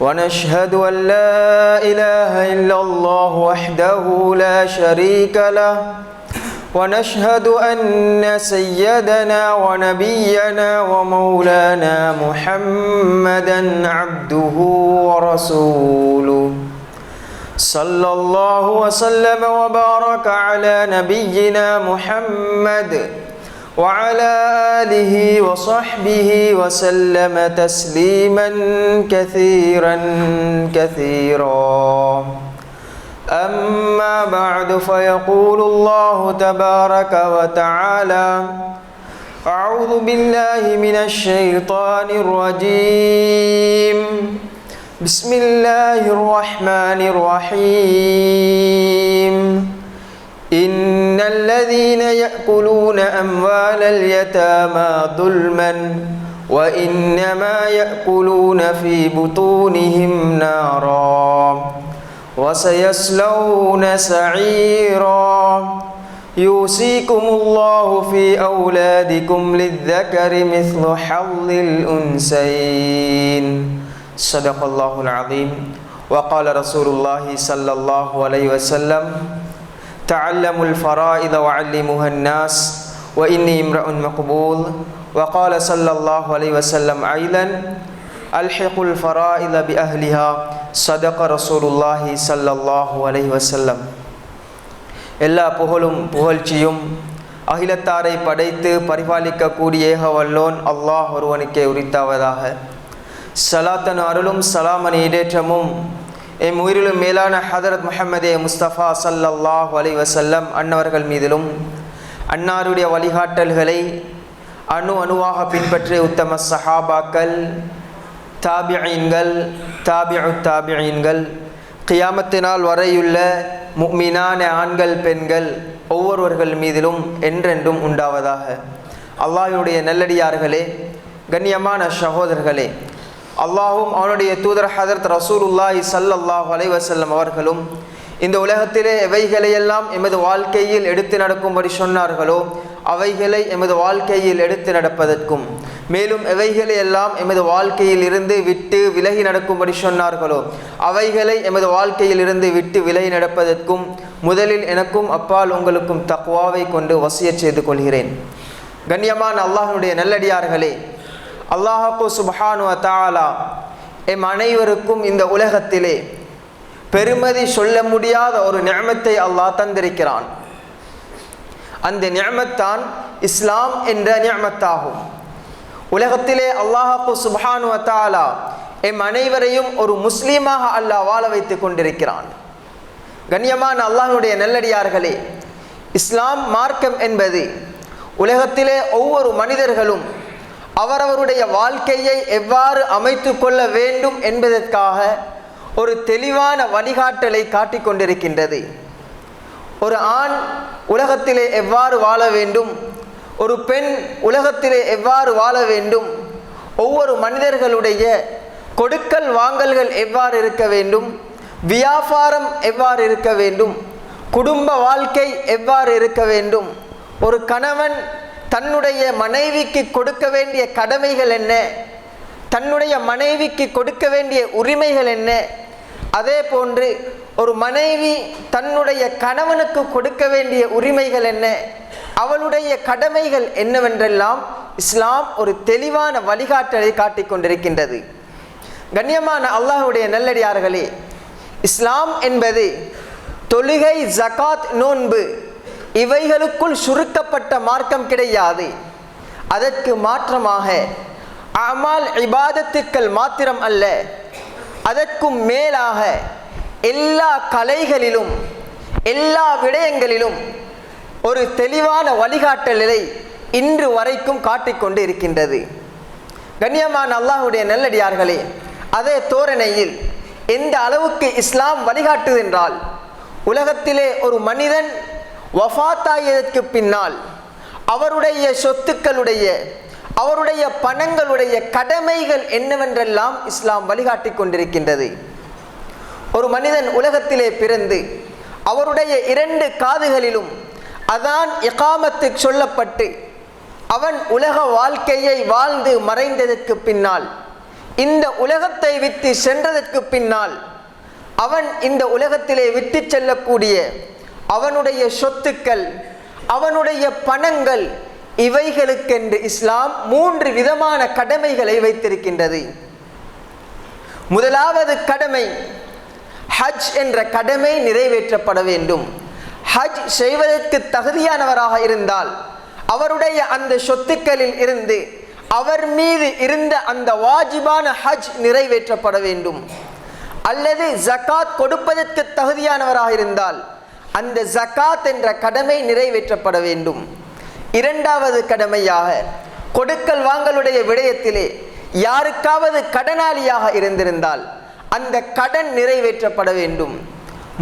ونشهد أن لا إله إلا الله وحده لا شريك له. ونشهد أن سيدنا ونبينا ومولانا محمدا عبده ورسوله. صلى الله وسلم وبارك على نبينا محمد وعلى آله وصحبه وسلم تسليما كثيرا كثيرا. أما بعد فيقول الله تبارك وتعالى أعوذ بالله من الشيطان الرجيم. بسم الله الرحمن الرحيم. إن الذين يأكلون أموال اليتامى ظلما وإنما يأكلون في بطونهم نارا وسيصلون سعيرا يوصيكم الله في أولادكم للذكر مثل حظ الأنسين صدق الله العظيم. وقال رسول الله صلى الله عليه وسلم تعلموا الفرائض وعلموها الناس وإني امرأ مقبول وقال صلى الله عليه وسلم أيضا ألحقوا الفرائض بأهلها صدق رسول الله صلى الله عليه وسلم எல்லா புகழும் புகழ்ச்சியும் அகிலத்தாரை படைத்து பரிபாலிக்கக்கூடிய ஏக வல்லோன் அல்லாஹ் ஒருவனுக்கே உரித்தாவதாக சலாத்தன் அருளும் சலாமணி இடேற்றமும் எம் உயிரிலும் மேலான ஹதரத் முஹம்மதே முஸ்தபா சல்லல்லாஹ் அலி வசல்லம் அன்னவர்கள் மீதிலும் அன்னாருடைய வழிகாட்டல்களை அணு அணுவாக பின்பற்றிய உத்தம சஹாபாக்கள் தாபியீன்கள் தாபியு தாபியீன்கள் கியாமத்தினால் வரையுள்ள முக்மீனான ஆண்கள் பெண்கள் ஒவ்வொருவர்கள் மீதிலும் என்றென்றும் உண்டாவதாக. அல்லாஹினுடைய நல்லடியார்களே கண்ணியமான சகோதரர்களே அல்லாஹும் அவனுடைய தூதர் ஹதரத் ரசூலுல்லாஹி சல்லாஹ் அலைவசல்லம் அவர்களும் இந்த உலகத்திலே எவைகளையெல்லாம் எமது வாழ்க்கையில் எடுத்து நடக்கும்படி சொன்னார்களோ அவைகளை எமது வாழ்க்கையில் எடுத்து நடப்பதற்கும் மேலும் எவைகளை எல்லாம் எமது வாழ்க்கையில் இருந்து விட்டு விலகி நடக்கும்படி சொன்னார்களோ அவைகளை எமது வாழ்க்கையில் இருந்து விட்டு விலகி நடப்பதற்கும் முதலில் எனக்கும் அப்பால் உங்களுக்கும் தக்குவாவை கொண்டு வசிய செய்து கொள்கிறேன். கண்ணியமான அல்லாஹனுடைய நல்லடியார்களே அல்லாஹாக்கு சுபஹானு தாலா எம் அனைவருக்கும் இந்த உலகத்திலே பெருமதி சொல்ல முடியாத ஒரு நியமத்தை அல்லாஹ் தந்திருக்கிறான். அந்த நியமத்தான் இஸ்லாம் என்ற நியமத்தாகும். உலகத்திலே அல்லாஹாக்கு சுபஹானு தாலா எம் அனைவரையும் ஒரு முஸ்லீமாக அல்லாஹ் வாழ வைத்து கொண்டிருக்கிறான். கண்ணியமான அல்லாஹனுடைய நல்லடியார்களே இஸ்லாம் மார்க்கம் என்பது உலகத்திலே ஒவ்வொரு மனிதர்களும் அவரவருடைய வாழ்க்கையை எவ்வாறு அமைத்து கொள்ள வேண்டும் என்பதற்காக ஒரு தெளிவான வழிகாட்டலை காட்டிக் கொண்டிருக்கின்றது. ஒரு ஆண் உலகத்திலே எவ்வாறு வாழ வேண்டும் ஒரு பெண் உலகத்திலே எவ்வாறு வாழ வேண்டும் ஒவ்வொரு மனிதர்களுடைய கொடுக்கல் வாங்கல்கள் எவ்வாறு இருக்க வேண்டும் வியாபாரம் எவ்வாறு இருக்க வேண்டும் குடும்ப வாழ்க்கை எவ்வாறு இருக்க வேண்டும் ஒரு கணவன் தன்னுடைய மனைவிக்கு கொடுக்க வேண்டிய கடமைகள் என்ன? தன்னுடைய மனைவிக்கு கொடுக்க வேண்டிய உரிமைகள் என்ன? அதே போன்று ஒரு மனைவி தன்னுடைய கணவனுக்கு கொடுக்க வேண்டிய உரிமைகள் என்ன? அவளுடைய கடமைகள் என்னவென்றெல்லாம் இஸ்லாம் ஒரு தெளிவான வழிகாட்டலை காட்டிக் கொண்டிருக்கின்றது. கண்ணியமான அல்லாஹுடைய நல்லடியார்களே இஸ்லாம் என்பது தொழுகை ஜகாத் நோன்பு இவைகளுக்குள் சுருக்கப்பட்ட மார்க்கம் கிடையாது. அதற்கு மாற்றமாக அமால் இபாதத்துக்கள் மாத்திரம் அல்ல. அதற்கும் மேலாக எல்லா கலைகளிலும் எல்லா விடயங்களிலும் ஒரு தெளிவான வழிகாட்டலை இன்று வரைக்கும் காட்டிக்கொண்டு இருக்கின்றது கண்ணியமான அல்லாஹுடைய நல்லடியார்களே அதே தோரணையில் எந்த அளவுக்கு இஸ்லாம் வழிகாட்டுதென்றால் உலகத்திலே ஒரு மனிதன் வஃத்தாயதற்கு பின்னால் அவருடைய சொத்துக்களுடைய அவருடைய பணங்களுடைய கடமைகள் என்னவென்றெல்லாம் இஸ்லாம் வழிகாட்டி கொண்டிருக்கின்றது. ஒரு மனிதன் உலகத்திலே பிறந்து அவருடைய இரண்டு காதுகளிலும் அதான் இகாமத்து சொல்லப்பட்டு அவன் உலக வாழ்க்கையை வாழ்ந்து மறைந்ததற்கு பின்னால் இந்த உலகத்தை விட்டு சென்றதற்கு பின்னால் அவன் இந்த உலகத்திலே விட்டு செல்லக்கூடிய அவனுடைய சொத்துக்கள் அவனுடைய பணங்கள் இவைகளுக்கென்று இஸ்லாம் மூன்று விதமான கடமைகளை வைத்திருக்கின்றது. முதலாவது கடமை ஹஜ் என்ற கடமை நிறைவேற்றப்பட வேண்டும். ஹஜ் செய்வதற்கு தகுதியானவராக இருந்தால் அவருடைய அந்த சொத்துக்களில் இருந்து அவர் மீது இருந்த அந்த வாஜிபான ஹஜ் நிறைவேற்றப்பட வேண்டும். அல்லது ஜகாத் கொடுப்பதற்கு தகுதியானவராக இருந்தால் அந்த ஜக்காத் என்ற கடமை நிறைவேற்றப்பட வேண்டும். இரண்டாவது கடமையாக கொடுக்கல் வாங்கலுடைய விடயத்திலே யாருக்காவது கடனாளியாக இருந்திருந்தால் அந்த கடன் நிறைவேற்றப்பட வேண்டும்.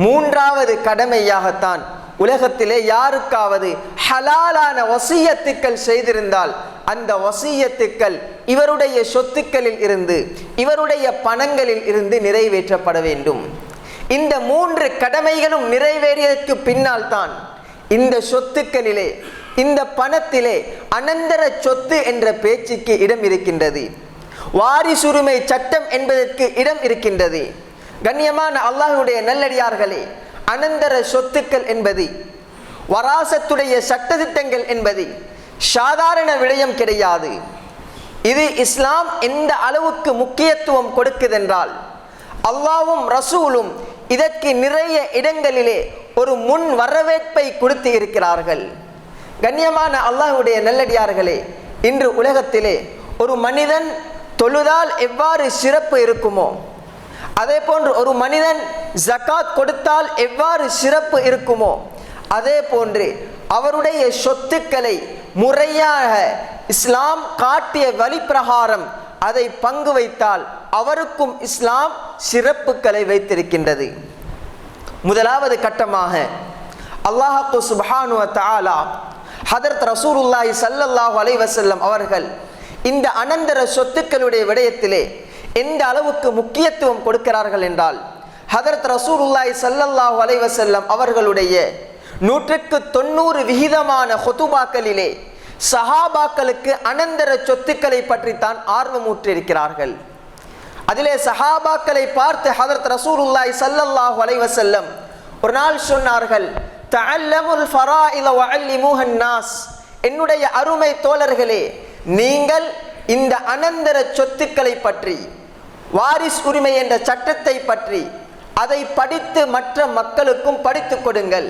மூன்றாவது கடமையாகத்தான் உலகத்திலே யாருக்காவது ஹலாலான வசியத்துக்கள் செய்திருந்தால் அந்த வசியத்துக்கள் இவருடைய சொத்துக்களில் இருந்து இவருடைய பணங்களில் இருந்து நிறைவேற்றப்பட வேண்டும். இந்த மூன்று கடமைகளும் நிறைவேறியதற்கு பின்னால் தான் இந்த சொத்துக்களிலே இந்த பணத்திலே அனந்தர சொத்து என்ற பேச்சுக்கு இடம் இருக்கின்றது. வாரிசுரிமை சட்டம் என்பதற்கு இடம் இருக்கின்றது. கண்ணியமான அல்லாஹுடைய நல்லடியார்களே அனந்தர சொத்துக்கள் என்பது வராசத்துடைய சட்டதிட்டங்கள் என்பது சாதாரண விடயம் கிடையாது. இது இஸ்லாம் எந்த அளவுக்கு முக்கியத்துவம் கொடுக்குதென்றால் அல்லாவும் ரசூலும் இதற்கு நிறைய இடங்களிலே ஒரு முன் வரவேற்பை கொடுத்து இருக்கிறார்கள் கண்ணியமான அல்லாஹுடைய நல்லடியார்களே இன்று உலகத்திலே ஒரு மனிதன் தொழுதால் எவ்வாறு சிறப்பு இருக்குமோ அதே போன்று ஒரு மனிதன் ஜக்காத் கொடுத்தால் எவ்வாறு சிறப்பு இருக்குமோ அதே போன்று அவருடைய சொத்துக்களை முறையாக இஸ்லாம் காட்டிய வழிப்பிரகாரம் அதை பங்கு வைத்தால் அவருக்கும் இஸ்லாம் சிறப்புகளை வைத்திருக்கின்றது. முதலாவது கட்டமாக அல்லாஹு சுபஹானு தாலா ஹதரத் ரசூலுல்லாஹி சல்லல்லாஹு அலைவசல்லம் அவர்கள் இந்த அனந்தர சொத்துக்களுடைய விடயத்திலே எந்த அளவுக்கு முக்கியத்துவம் கொடுக்கிறார்கள் என்றால் ஹதரத் ரசூலுல்லாஹி சல்லல்லாஹு அலைவசல்லம் அவர்களுடைய நூற்றுக்கு தொண்ணூறு விகிதமான ஹொத்துபாக்களிலே சஹாபாக்களுக்கு அனந்தர சொத்துக்களை பற்றித்தான் ஆர்வமூற்றிருக்கிறார்கள் அதிலே சஹாபாக்களை பார்த்து ஹதரத் ரசூலுல்லாய் சல்லல்லாஹு அலைவசல்லம் ஒரு நாள் சொன்னார்கள் தஅல்லமுல் ஃபராயில வஅல்லிமுஹன் நாஸ் என்னுடைய அருமை தோழர்களே நீங்கள் இந்த அனந்தர சொத்துக்களை பற்றி வாரிஸ் உரிமை என்ற சட்டத்தை பற்றி அதை படித்து மற்ற மக்களுக்கும் படித்துக் கொடுங்கள்.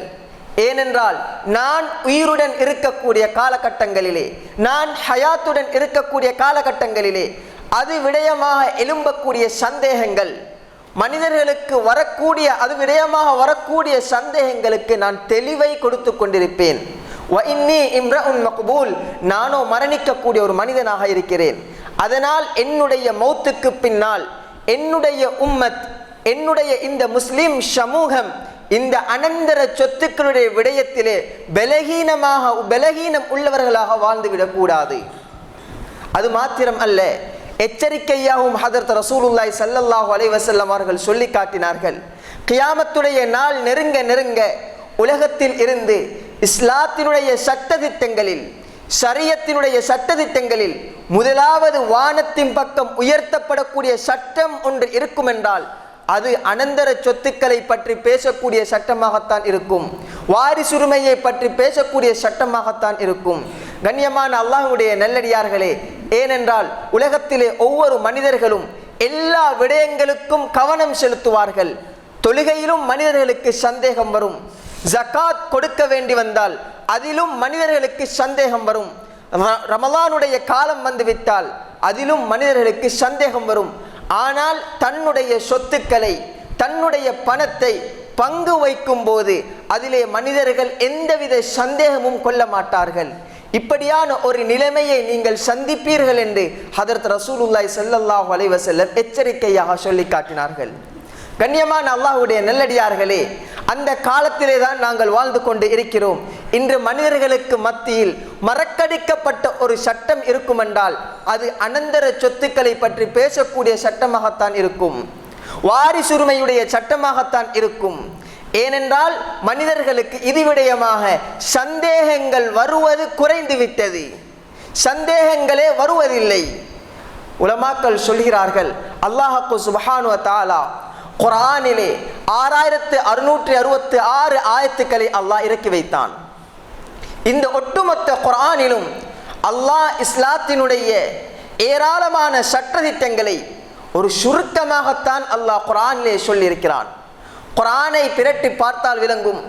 ஏனென்றால் நான் உயிருடன் இருக்கக்கூடிய காலகட்டங்களிலே நான் ஹயாத்துடன் இருக்கக்கூடிய காலகட்டங்களிலே அது விடயமாக எழும்பக்கூடிய சந்தேகங்கள். மனிதர்களுக்கு வரக்கூடிய அது விடயமாக வரக்கூடிய சந்தேகங்களுக்கு நான் தெளிவை கொடுத்து கொண்டிருப்பேன். மக்பூல் நானோ மரணிக்கக்கூடிய ஒரு மனிதனாக இருக்கிறேன். அதனால் என்னுடைய மௌத்துக்கு பின்னால் என்னுடைய உம்மத் என்னுடைய இந்த முஸ்லிம் சமூகம் இந்த அனந்தர சொத்துக்களுடைய விடயத்திலே பலகீனமாக பலகீனம் உள்ளவர்களாக வாழ்ந்து விடக்கூடாது அது மாத்திரம் அல்ல. எச்சரிக்கையாகவும் ஹதரத் ரசூலுல்லாய் சல்லல்லாஹு அலைவசல்லம் அவர்கள் சொல்லி காட்டினார்கள். கியாமத்துடைய நாள் நெருங்க நெருங்க உலகத்தில் இருந்து இஸ்லாத்தினுடைய சட்ட திட்டங்களில் சரியத்தினுடைய சட்ட திட்டங்களில் முதலாவது வானத்தின் பக்கம் உயர்த்தப்படக்கூடிய சட்டம் ஒன்று இருக்கும் என்றால் அது அனந்தர சொத்துக்களை பற்றி பேசக்கூடிய சட்டமாகத்தான் இருக்கும். வாரிசுரிமையை பற்றி பேசக்கூடிய சட்டமாகத்தான் இருக்கும். கண்ணியமான அல்லாஹுடைய நல்லடியார்களே ஏனென்றால் உலகத்திலே ஒவ்வொரு மனிதர்களும் எல்லா விடயங்களுக்கும் கவனம் செலுத்துவார்கள். தொழுகையிலும் மனிதர்களுக்கு சந்தேகம் வரும். ஜகாத் கொடுக்க வேண்டி வந்தால் அதிலும் மனிதர்களுக்கு சந்தேகம் வரும். ர- ரமலானுடைய காலம் வந்துவிட்டால் அதிலும் மனிதர்களுக்கு சந்தேகம் வரும். ஆனால் தன்னுடைய சொத்துக்களை தன்னுடைய பணத்தை பங்கு வைக்கும் போது அதிலே மனிதர்கள் எந்தவித சந்தேகமும் கொள்ள மாட்டார்கள். இப்படியான ஒரு நிலைமையை நீங்கள் சந்திப்பீர்கள் என்று ஹதரத் ரசூலுல்லாய் செல்லல்லாஹ் அலைவசல்லம் எச்சரிக்கையாக சொல்லி காட்டினார்கள். கண்ணியமான அல்லாஹ்வுடைய நல்லடியார்களே அந்த காலத்திலே தான் நாங்கள் வாழ்ந்து கொண்டு இருக்கிறோம். இன்று மனிதர்களுக்கு மத்தியில் மறக்கடிக்கப்பட்ட ஒரு சட்டம் இருக்குமென்றால் அது அனந்தர சொத்துக்களை பற்றி பேசக்கூடிய சட்டமாகத்தான் இருக்கும். வாரிசுரிமையுடைய சட்டமாகத்தான் இருக்கும். ஏனென்றால் மனிதர்களுக்கு இது விடயமாக சந்தேகங்கள் வருவது குறைந்து விட்டது சந்தேகங்களே வருவதில்லை. உலமாக்கள் சொல்கிறார்கள் அல்லாஹு சுபஹானு தாலா குரானிலே ஆறாயிரத்து அறுநூற்றி அறுபத்தி ஆறு ஆயத்துக்களை அல்லாஹ் இறக்கி வைத்தான். இந்த ஒட்டுமொத்த குரானிலும் அல்லாஹ் இஸ்லாத்தினுடைய ஏராளமான சட்டதிட்டங்களை ஒரு சுருக்கமாகத்தான் அல்லாஹ் குரானிலே சொல்லியிருக்கிறான். குரானை பிரட்டி பார்த்தால் விளங்கும்.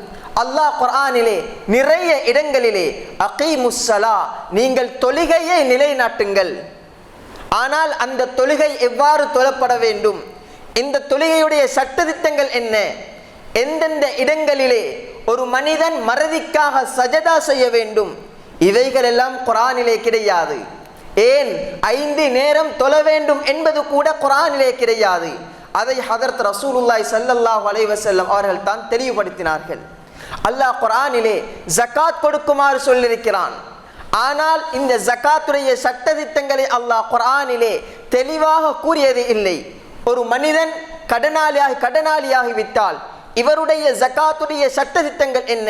அல்லாஹ் குரானிலே நிறைய இடங்களிலே அகை முஸ்ஸலா நீங்கள் தொழுகையை நிலைநாட்டுங்கள். ஆனால் அந்த தொழுகை எவ்வாறு தொழப்பட வேண்டும்? இந்த தொழுகையுடைய சட்டதிட்டங்கள் என்ன? எந்தெந்த இடங்களிலே ஒரு மனிதன் மறதிக்காக சஜதா செய்ய வேண்டும்? இவைகள் எல்லாம் குரானிலே கிடையாது. ஏன்? ஐந்து நேரம் தொழ வேண்டும் என்பது கூட குரானிலே கிடையாது. அதை ஹதரத் ரசூலுல்லாய் சல்லல்லாஹ் அலைவசல்லம் அவர்கள் தான் தெளிவுபடுத்தினார்கள். அல்லாஹ் குரானிலே ஜக்காத் கொடுக்குமாறு சொல்லியிருக்கிறான். ஆனால் இந்த ஜக்காத்துடைய சட்ட திட்டங்களை அல்லாஹ் குரானிலே தெளிவாக கூறியது இல்லை. ஒரு மனிதன் கடனாளியாகி கடனாளியாகி விட்டால் இவருடைய சட்ட திட்டங்கள் என்ன?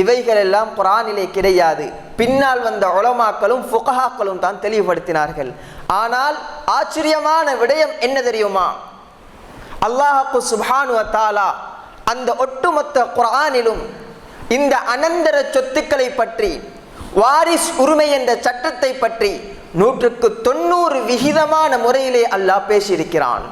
இவைகள் எல்லாம் குரானிலே கிடையாது. பின்னால் வந்த உலமாக்களும் ஃபுகஹாக்களும் தான் தெளிவுபடுத்தினார்கள். ஆனால் ஆச்சரியமான விடயம் என்ன தெரியுமா? அல்லாஹாக்கு சுபானு தாலா அந்த ஒட்டுமொத்த குரானிலும் இந்த அனந்தர சொத்துக்களை பற்றி வாரிஸ் உரிமை என்ற சட்டத்தை பற்றி நூற்றுக்கு தொண்ணூறு விகிதமான முறையிலே அல்லாஹ் பேசியிருக்கிறான்.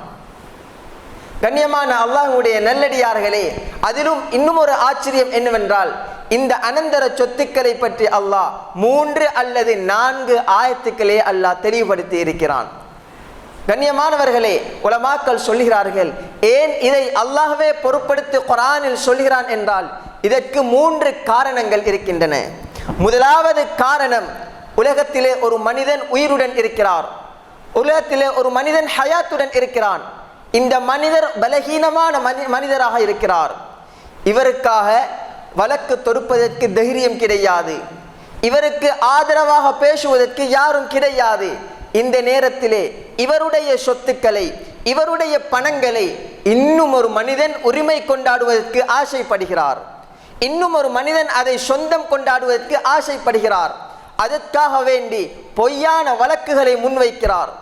கண்ணியமான அல்லாஹுடைய நல்லடியார்களே அதிலும் இன்னும் ஒரு ஆச்சரியம் என்னவென்றால் இந்த அனந்தர சொத்துக்களை பற்றி அல்லாஹ் மூன்று அல்லது நான்கு ஆயத்துக்களே அல்லாஹ் தெளிவுபடுத்தி இருக்கிறான். கண்ணியமானவர்களே உலமாக்கள் சொல்கிறார்கள் ஏன் இதை அல்லாஹ்வே பொருட்படுத்தி குரானில் சொல்கிறான் என்றால் இதற்கு மூன்று காரணங்கள் இருக்கின்றன. முதலாவது காரணம் உலகத்திலே ஒரு மனிதன் உயிருடன் இருக்கிறார். உலகத்திலே ஒரு மனிதன் ஹயாத்துடன் இருக்கிறான். இந்த மனிதர் பலகீனமான மனி மனிதராக இருக்கிறார். இவருக்காக வழக்கு தொடுப்பதற்கு தைரியம் கிடையாது. இவருக்கு ஆதரவாக பேசுவதற்கு யாரும் கிடையாது. இந்த நேரத்திலே இவருடைய சொத்துக்களை இவருடைய பணங்களை இன்னும் ஒரு மனிதன் உரிமை கொண்டாடுவதற்கு ஆசைப்படுகிறார். இன்னும் ஒரு மனிதன் அதை சொந்தம் கொண்டாடுவதற்கு ஆசைப்படுகிறார். அதற்காக வேண்டி பொய்யான வழக்குகளை முன்வைக்கிறார்.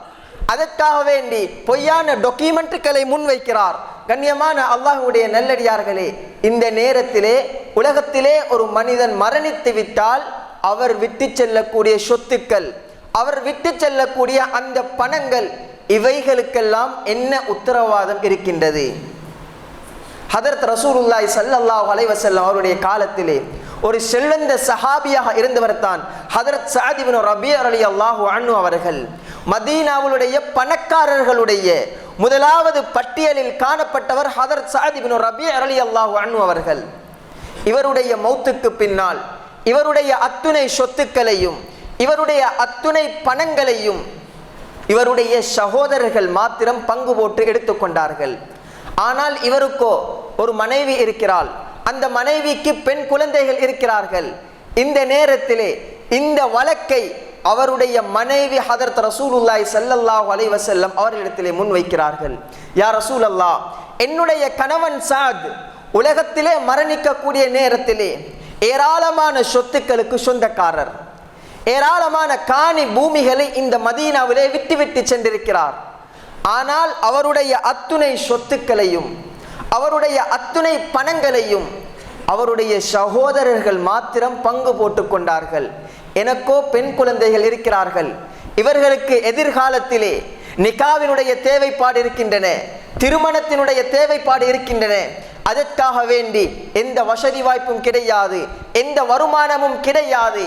அதற்காக வேண்டி பொய்யான டாக்குமெண்ட்டுகளை முன்வைக்கிறார். கண்ணியமான அல்லாஹுடைய நல்லடியார்களே இந்த நேரத்திலே உலகத்திலே ஒரு மனிதன் மரணித்து விட்டால் அவர் விட்டு செல்லக்கூடிய சொத்துக்கள் அவர் விட்டு செல்லக்கூடிய அந்த பணங்கள் இவைகளுக்கெல்லாம் என்ன உத்தரவாதம் இருக்கின்றது? ஹதரத் ரசூலுல்லாய் சல்லல்லாஹு அலைஹி அவருடைய காலத்திலே ஒரு செல்வந்த சஹாபியாக இருந்தவர் தான் ஹதரத் சாதிபின் ரபியர் அலி அல்லாஹு அண்ணு அவர்கள். மதீனாவுடைய பணக்காரர்களுடைய முதலாவது பட்டியலில் காணப்பட்டவர் ஹதரத் சாதிபின் ரபியர் அலி அல்லாஹு அண்ணு அவர்கள். இவருடைய மௌத்துக்கு பின்னால் இவருடைய அத்துணை சொத்துக்களையும் இவருடைய அத்துணை பணங்களையும் இவருடைய சகோதரர்கள் மாத்திரம் பங்கு போட்டு எடுத்துக்கொண்டார்கள் ஆனால் இவருக்கோ ஒரு மனைவி இருக்கிறாள். அந்த மனைவிக்கு பெண் குழந்தைகள் இருக்கிறார்கள். இந்த நேரத்திலே இந்த வழக்கை அவருடைய மனைவி ஹதரத் ரசூலுல்லாய் சல்லல்லாஹ் அலைவசல்லம் அவர்களிடத்திலே முன்வைக்கிறார்கள். யா அல்லா என்னுடைய கணவன் சாத் உலகத்திலே மரணிக்கக்கூடிய நேரத்திலே ஏராளமான சொத்துக்களுக்கு சொந்தக்காரர். ஏராளமான காணி பூமிகளை இந்த மதீனாவிலே விட்டு விட்டு சென்றிருக்கிறார். ஆனால் அவருடைய அத்துணை சொத்துக்களையும் அவருடைய அத்துணை பணங்களையும் அவருடைய சகோதரர்கள் மாத்திரம் பங்கு போட்டு கொண்டார்கள். எனக்கோ பெண் குழந்தைகள் இருக்கிறார்கள். இவர்களுக்கு எதிர்காலத்திலே நிகாவினுடைய தேவைப்பாடு இருக்கின்றன திருமணத்தினுடைய தேவைப்பாடு இருக்கின்றன. அதற்காக வேண்டி எந்த வசதி வாய்ப்பும் கிடையாது எந்த வருமானமும் கிடையாது.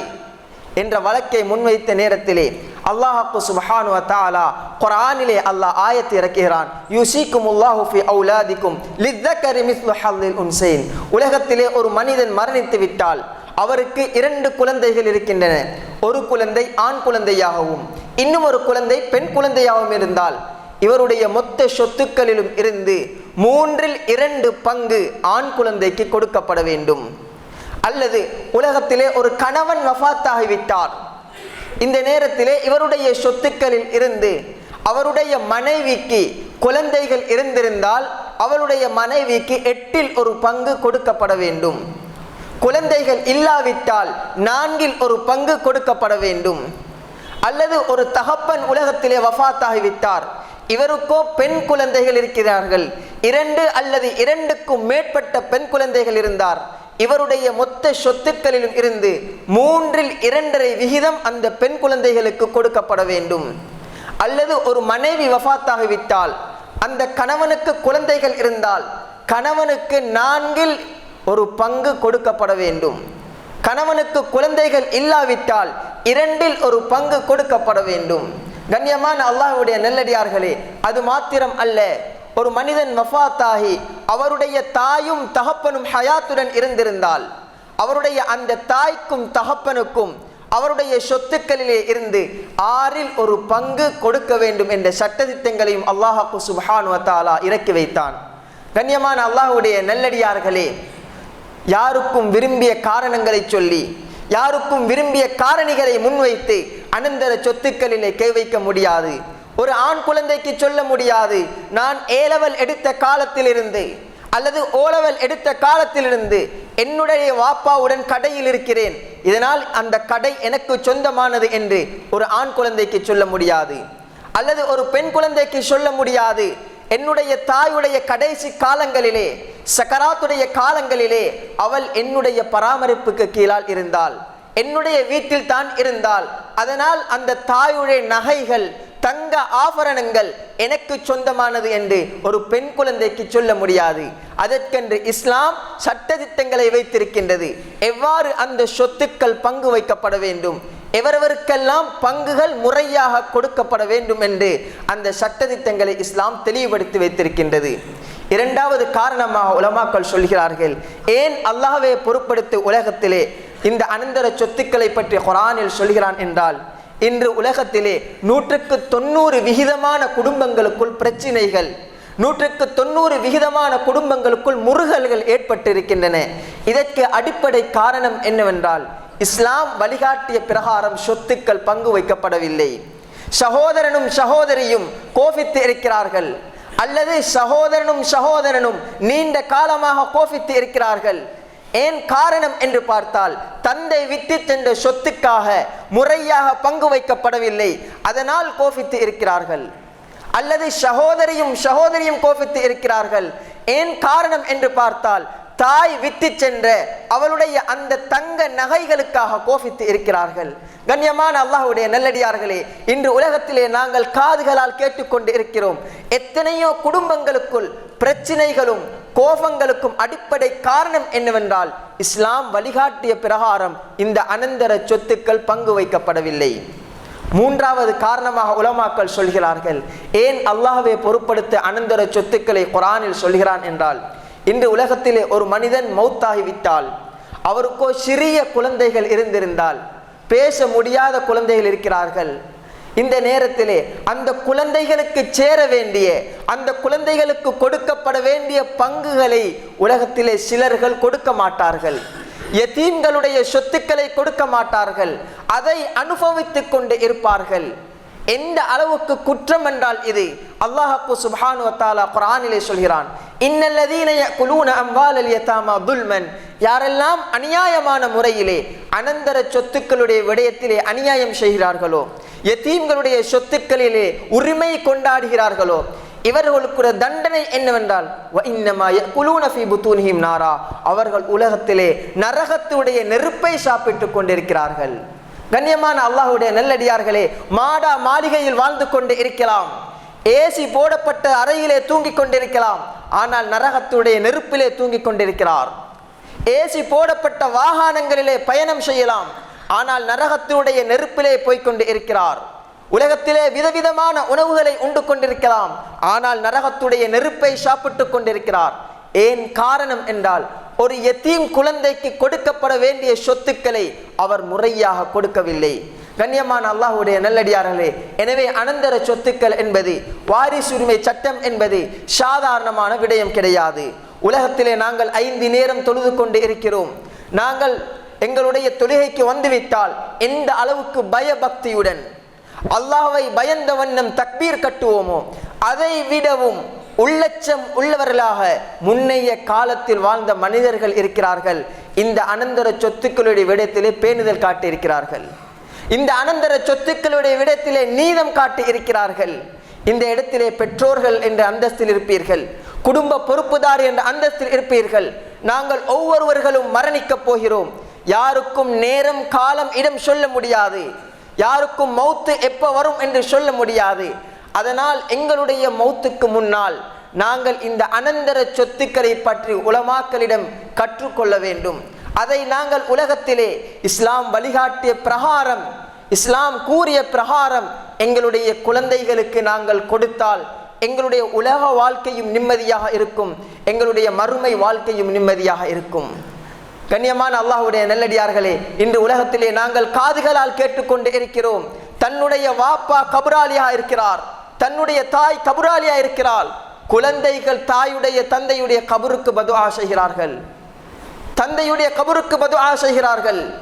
என்ற வழக்கை முன்வைத்த நேரத்திலே அல்லாஹு சுப்ஹானு தாலா குரானிலே அல்லாஹ் ஆயத்தை இறக்குகிறான். யூசிக்கும் அல்லாஹு ஃபி அவுலாதிக்கும் லித்தக்கரி மிஸ்லு ஹல்லில் உன்சைன். உலகத்திலே ஒரு மனிதன் மரணித்து விட்டால் அவருக்கு இரண்டு குழந்தைகள் இருக்கின்றன. ஒரு குழந்தை ஆண் குழந்தையாகவும் இன்னும் ஒரு குழந்தை பெண் குழந்தையாகவும் இருந்தால் இவருடைய மொத்த சொத்துக்களிலும் இருந்து மூன்றில் இரண்டு பங்கு ஆண் குழந்தைக்கு கொடுக்கப்பட வேண்டும். அல்லது உலகத்திலே ஒரு கணவன் வஃத்தாகிவிட்டார். இந்த நேரத்திலே இவருடைய சொத்துக்களில் இருந்து அவருடைய மனைவிக்கு குழந்தைகள் இருந்திருந்தால் அவருடைய மனைவிக்கு எட்டில் ஒரு பங்கு கொடுக்கப்பட வேண்டும். குழந்தைகள் இல்லாவிட்டால் நான்கில் ஒரு பங்கு கொடுக்கப்பட வேண்டும். அல்லது ஒரு தகப்பன் உலகத்திலே வஃத்தாகிவிட்டார். இவருக்கோ பெண் குழந்தைகள் இருக்கிறார்கள். இரண்டு அல்லது இரண்டுக்கும் மேற்பட்ட பெண் குழந்தைகள் இருந்தார். இவருடைய மொத்த சொத்துக்களிலும் இருந்து மூன்றில் இரண்டரை விகிதம் அந்த பெண் குழந்தைகளுக்கு கொடுக்கப்பட வேண்டும். அல்லது ஒரு மனைவி வஃத்தாகிவிட்டால் அந்த கணவனுக்கு குழந்தைகள் இருந்தால் கணவனுக்கு நான்கில் ஒரு பங்கு கொடுக்கப்பட வேண்டும். கணவனுக்கு குழந்தைகள் இல்லாவிட்டால் இரண்டில் ஒரு பங்கு கொடுக்கப்பட வேண்டும். கண்ணியமான அல்லாஹ்வுடைய நெல்லடியார்களே அது மாத்திரம் அல்ல ஒரு மனிதன் வஃத்தாகி அவருடைய தாயும் தகப்பனும் ஹயாத்துடன் இருந்திருந்தால் அவருடைய அந்த தாய்க்கும் தகப்பனுக்கும் அவருடைய சொத்துக்களிலே இருந்து ஆறில் ஒரு பங்கு கொடுக்க வேண்டும் என்ற சட்டதிட்டங்களையும் அல்லாஹாக்கு சுபஹானுவத்தாலா இறக்கி வைத்தான். கண்ணியமான அல்லாஹுடைய நல்லடியார்களே யாருக்கும் விரும்பிய காரணங்களை சொல்லி யாருக்கும் விரும்பிய காரணிகளை முன்வைத்து அனந்தர சொத்துக்களிலே கை வைக்க முடியாது. ஒரு ஆண் குழந்தைக்கு சொல்ல முடியாது. நான் ஏலவல் எடுத்த காலத்திலிருந்து அல்லது ஓலவல் எடுத்த காலத்திலிருந்து என்னுடைய வாப்பாவுடன் கடையில் இருக்கிறேன். இதனால் அந்த கடை எனக்கு சொந்தமானது என்று ஒரு ஆண் குழந்தைக்கு சொல்ல முடியாது. அல்லது ஒரு பெண் குழந்தைக்கு சொல்ல முடியாது. என்னுடைய தாயுடைய கடைசி காலங்களிலே சக்கராத்துடைய காலங்களிலே அவள் என்னுடைய பராமரிப்புக்கு கீழால் இருந்தாள். என்னுடைய வீட்டில் தான் இருந்தால் அதனால் அந்த தாயுடைய நகைகள் தங்க ஆபரணங்கள் எனக்கு சொந்தமானது என்று ஒரு பெண் குழந்தைக்கு சொல்ல முடியாது. அதற்கென்று இஸ்லாம் சட்டதிட்டங்களை வைத்திருக்கின்றது. எவ்வாறு அந்த சொத்துக்கள் பங்கு வைக்கப்பட வேண்டும்? எவரவருக்கெல்லாம் பங்குகள் முறையாக கொடுக்கப்பட வேண்டும் என்று அந்த சட்டதிட்டங்களை இஸ்லாம் தெளிவுபடுத்தி வைத்திருக்கின்றது. இரண்டாவது காரணமாக உலமாக்கள் சொல்கிறார்கள் ஏன் அல்லாஹ்வை பொறுப்படுத்தி உலகத்திலே இந்த அனந்தர சொத்துக்களை பற்றி குரானில் சொல்கிறான் என்றால் இன்று உலகத்திலே நூற்றுக்கு தொண்ணூறு விகிதமான குடும்பங்களுக்குள் பிரச்சினைகள் நூற்றுக்கு தொண்ணூறு விகிதமான குடும்பங்களுக்குள் முருகல்கள் ஏற்பட்டிருக்கின்றன. இதற்கு அடிப்படை காரணம் என்னவென்றால் இஸ்லாம் வழிகாட்டிய பிரகாரம் சொத்துக்கள் பங்கு வைக்கப்படவில்லை. சகோதரனும் சகோதரியும் கோபித்து இருக்கிறார்கள். அல்லது சகோதரனும் சகோதரனும் நீண்ட காலமாக கோபித்து இருக்கிறார்கள். ஏன் காரணம் என்று பார்த்தால் தந்தை விட்டு சென்ற சொத்துக்காக முறையாக பங்கு வைக்கப்படவில்லை. அதனால் கோபித்து இருக்கிறார்கள். அல்லது சகோதரியும் சகோதரியும் கோபித்து இருக்கிறார்கள். ஏன் காரணம் என்று பார்த்தால் தாய் வித்து சென்ற அவளுடைய அந்த தங்க நகைகளுக்காக கோபித்து இருக்கிறார்கள். கண்ணியமான அல்லாஹுடைய நல்லடியார்களே இன்று உலகத்திலே நாங்கள் காதுகளால் கேட்டுக்கொண்டு இருக்கிறோம். எத்தனையோ குடும்பங்களுக்குள் பிரச்சினைகளும் கோபங்களுக்கும் அடிப்படை காரணம் என்னவென்றால் இஸ்லாம் வழிகாட்டிய பிரகாரம் இந்த அனந்தர சொத்துக்கள் பங்கு வைக்கப்படவில்லை. மூன்றாவது காரணமாக உலமாக்கள் சொல்கிறார்கள் ஏன் அல்லாஹ்வை பொருட்படுத்த அனந்தர சொத்துக்களை குரானில் சொல்கிறான் என்றால் இன்று உலகத்திலே ஒரு மனிதன் மௌத்தாகிவிட்டால் அவருக்கோ சிறிய குழந்தைகள் இருந்திருந்தால் பேச முடியாத குழந்தைகள் இருக்கிறார்கள். இந்த நேரத்திலே அந்த குழந்தைகளுக்கு சேர வேண்டிய அந்த குழந்தைகளுக்கு கொடுக்கப்பட வேண்டிய பங்குகளை உலகத்திலே சிலர்கள் கொடுக்க மாட்டார்கள். எதீன்களுடைய சொத்துக்களை கொடுக்க மாட்டார்கள். அதை அனுபவித்துக் கொண்டு இருப்பார்கள். எந்த அளவுக்கு குற்றம் என்றால் இது? அல்லாஹப்பு சுப்ஹானு வத்தாலா குரானிலே சொல்கிறான் இன்னல்லதீன யகுலூன அம்வாலல் யதாமா துல்மன். யாரெல்லாம் அநியாயமான முறையிலே அனந்தர சொத்துக்களுடைய விடயத்திலே அநியாயம் செய்கிறார்களோ எத்தீம்களுடைய சொத்துக்களிலே உரிமை கொண்டாடுகிறார்களோ இவர்களுக்கு தண்டனை என்னவென்றால் நாரா. அவர்கள் உலகத்திலே நரகத்துடைய நெருப்பை சாப்பிட்டுக் கொண்டிருக்கிறார்கள். கண்ணியமான அல்லாஹுடைய நெல்லடியார்களே மாடா மாளிகையில் வாழ்ந்து கொண்டு இருக்கலாம். ஏசி போடப்பட்ட அறையிலே தூங்கிக் கொண்டிருக்கலாம். ஆனால் நரகத்துடைய நெருப்பிலே தூங்கிக் கொண்டிருக்கிறார். ஏசி போடப்பட்ட வாகனங்களிலே பயணம் செய்யலாம். ஆனால் நரகத்துடைய நெருப்பிலே போய்கொண்டு இருக்கிறார். உலகத்திலே விதவிதமான உணவுகளை உண்டு கொண்டிருக்கலாம். ஆனால் நரகத்துடைய நெருப்பை சாப்பிட்டுக் கொண்டிருக்கிறார். ஏன் காரணம் என்றால் ஒரு எத்தீம் குழந்தைக்கு கொடுக்கப்பட வேண்டிய சொத்துக்களை அவர் முறையாக கொடுக்கவில்லை. கண்ணியமான அல்லாஹ்வுடைய நல்லடியார்களே எனவே அனந்தர சொத்துக்கள் என்பது வாரிசுரிமை சட்டம் என்பது சாதாரணமான விடயம் கிடையாது. உலகத்திலே நாங்கள் ஐந்து நேரம் தொழுது கொண்டு இருக்கிறோம். நாங்கள் எங்களுடைய தொழுகைக்கு வந்துவிட்டால் எந்த அளவுக்கு பயபக்தியுடன் அல்லாஹை பயந்த வண்ணம் தக்பீர் கட்டுவோமோ அதை விடவும் உள்ளச்சம் உள்ளவர்களாக முன்னைய காலத்தில் வாழ்ந்த மனிதர்கள் இருக்கிறார்கள். இந்த அனந்தர சொத்துக்களுடைய விடத்திலே பேணுதல் காட்டி இருக்கிறார்கள் இந்த அனந்தர சொத்துக்களுடைய விடத்திலே நீதம் காட்டி இருக்கிறார்கள் இந்த இடத்திலே பெற்றோர்கள் என்ற அந்தஸ்தில் இருப்பீர்கள். குடும்ப பொறுப்புதார் என்ற அந்தஸ்தில் இருப்பீர்கள். நாங்கள் ஒவ்வொருவர்களும் மரணிக்கப் போகிறோம். யாருக்கும் நேரம் காலம் இடம் சொல்ல முடியாது. யாருக்கும் மௌத்து எப்போ வரும் என்று சொல்ல முடியாது. அதனால் எங்களுடைய மௌத்துக்கு முன்னால் நாங்கள் இந்த அனந்தர சொத்துக்களை பற்றி உலமாக்களிடம் கற்றுக்கொள்ள வேண்டும். அதை நாங்கள் உலகத்திலே இஸ்லாம் வழிகாட்டிய பிரகாரம் இஸ்லாம் கூறிய பிரகாரம் எங்களுடைய குழந்தைகளுக்கு நாங்கள் கொடுத்தால் எங்களுடைய உலக வாழ்க்கையும் நிம்மதியாக இருக்கும் எங்களுடைய மறுமை வாழ்க்கையும் நிம்மதியாக இருக்கும். கண்ணியமான அல்லாஹுடைய நல்லடியார்களே இன்று உலகத்திலே நாங்கள் காதுகளால் கேட்டுக்கொண்டு இருக்கிறோம். தன்னுடைய வாப்பா கபுராலியா இருக்கிறார். தன்னுடைய தாய் கபுராலியா இருக்கிறாள். குழந்தைகள் தாயுடைய தந்தையுடைய கபருக்கு பது செய்கிறார்கள். தந்தையுடைய கபருக்கு பது செய்கிறார்கள்.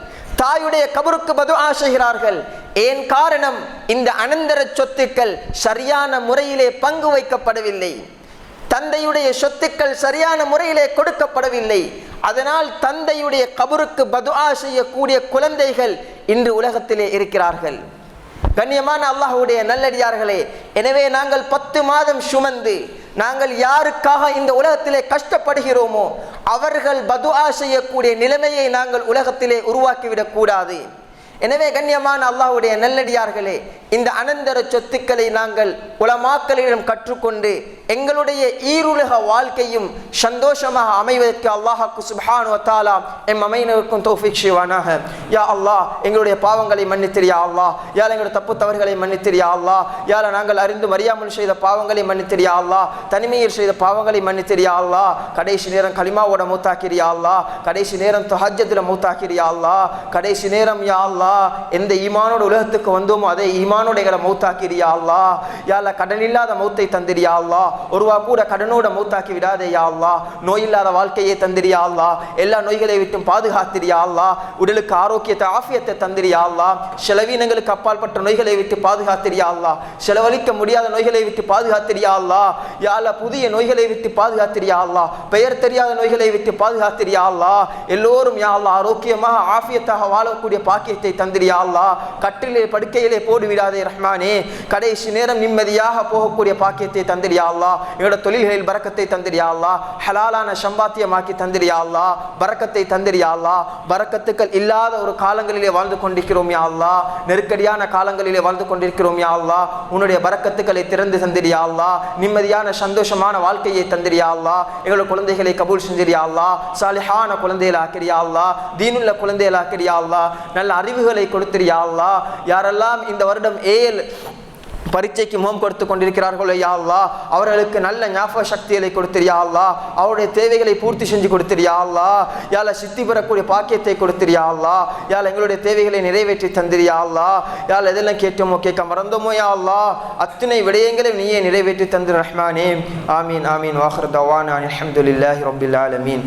தாயுடைய கபருக்கு பது செய்கிறார்கள். ஏன் காரணம்? இந்த அனந்தர சொத்துக்கள் சரியான முறையிலே பங்கு வைக்கப்படவில்லை. தந்தையுடைய சொத்துக்கள் சரியான முறையிலே கொடுக்கப்படவில்லை. அதனால் தந்தையுடைய கபருக்கு பதுவா செய்யக்கூடிய குழந்தைகள் இன்று உலகத்திலே இருக்கிறார்கள். கண்ணியமான அல்லாஹ்வுடைய நல்லடியார்களே எனவே நாங்கள் பத்து மாதம் சுமந்து நாங்கள் யாருக்காக இந்த உலகத்திலே கஷ்டப்படுகிறோமோ அவர்கள் பதுஆ செய்யக்கூடிய நிலைமையை நாங்கள் உலகத்திலே உருவாக்கிவிடக் கூடாது. எனவே கண்ணியமான அல்லாஹுடைய நல்லடியார்களே இந்த அனந்தர சொத்துக்களை நாங்கள் உலமாக்களிடம் கற்றுக்கொண்டு எங்களுடைய ஈருலக வாழ்க்கையும் சந்தோஷமாக அமைவதற்கு அல்லாஹாக்கு சுப்ஹானு வத்தாலா எம் அமைனருக்கும் தோஃபிக் செய்வானாக. யா அல்லாஹ் எங்களுடைய பாவங்களை மன்னித்திரியா அல்லாஹ். யார் எங்களுடைய தப்பு தவறுகளை மன்னித்திரியா அல்லாஹ். யார நாங்கள் அறிந்து மறியாமல் செய்த பாவங்களை மன்னித்திரியா அல்லாஹ். தனிமையில் செய்த பாவங்களை மன்னித்திரியா அல்லாஹ். கடைசி நேரம் களிமாவோட மூத்தாக்கிறியா அல்லாஹ். கடைசி நேரம் தஹஜத்தில் மூத்தாக்கிறியா அல்லாஹ். கடைசி நேரம் யா அல்லா எந்த ஈமானோட உலகத்துக்கு வந்தோமோ அதே ஈமானோட எங்களை மௌத்தாக்கிறியா அல்லா யால கடன் இல்லாத மௌத்தை தந்திரியா அல்லா ஒருவா கூட கடனோட மௌத்தாக்கி விடாதே அல்லா நோய் இல்லாத வாழ்க்கையை தந்திரியா அல்லா எல்லா நோய்களை விட்டும் பாதுகாத்திரியா அல்லா உடலுக்கு ஆரோக்கியத்தை ஆஃபியத்தை தந்திரியா அல்லா செலவீனங்களுக்கு அப்பாற்பட்ட நோய்களை விட்டு பாதுகாத்திரியா அல்லா செலவழிக்க முடியாத நோய்களை விட்டு பாதுகாத்திரியா அல்லா யால புதிய நோய்களை விட்டு பாதுகாத்திரியா அல்லா பெயர் தெரியாத நோய்களை விட்டு பாதுகாத்திரியா அல்லா எல்லோரும் யா அல்லா ஆரோக்கியமாக ஆஃபியத்தாக வாழக்கூடிய பாக்கியத்தை தந்திரியா அல்லா கட்டிலே படுக்கையிலே போடுவிடாதே ரஹ்மானே கடைசி நேரம் நிம்மதியாக போகக்கூடிய பாக்கியத்தை தந்திரியா அல்லா எங்களோட தொழில்களில் பறக்கத்தை தந்திரியா அல்லா ஹலாலான சம்பாத்தியமாக்கி தந்திரியா அல்லா பறக்கத்தை தந்திரியா அல்லா பறக்கத்துக்கள் இல்லாத ஒரு காலங்களிலே வாழ்ந்து கொண்டிருக்கிறோம் யா அல்லா நெருக்கடியான காலங்களிலே வாழ்ந்து கொண்டிருக்கிறோம் யா அல்லா உன்னுடைய பறக்கத்துக்களை திறந்து தந்திரியா அல்லா நிம்மதியான சந்தோஷமான வாழ்க்கையை தந்திரியா அல்லா எங்களோட குழந்தைகளை கபூல் செஞ்சிரியா அல்லா சாலிஹான குழந்தைகளாக்கிறியா அல்லா தீனுள்ள குழந்தைகளாக்கிறியா அல்லா நல்ல அறிவு அறிவுகளை கொடுத்திரியா யாரெல்லாம் இந்த வருடம் ஏல் பரீட்சைக்கு முகம் கொடுத்து கொண்டிருக்கிறார்களோ யா அவர்களுக்கு நல்ல ஞாபக சக்திகளை கொடுத்திரியா அவருடைய தேவைகளை பூர்த்தி செஞ்சு கொடுத்திரியா அல்லாஹ். யால சித்தி பெறக்கூடிய பாக்கியத்தை கொடுத்திரியா அல்லாஹ். யால எங்களுடைய தேவைகளை நிறைவேற்றி தந்திரியா அல்லாஹ். யால எதெல்லாம் கேட்டோமோ கேட்க மறந்தோமோ யா அல்லாஹ். அத்தனை விடயங்களையும் நீயே நிறைவேற்றி தந்திர ரஹ்மானே. ஆமீன் ஆமீன். வாஹர் தவான். அலமதுல்லாஹி ரபில் அலமீன்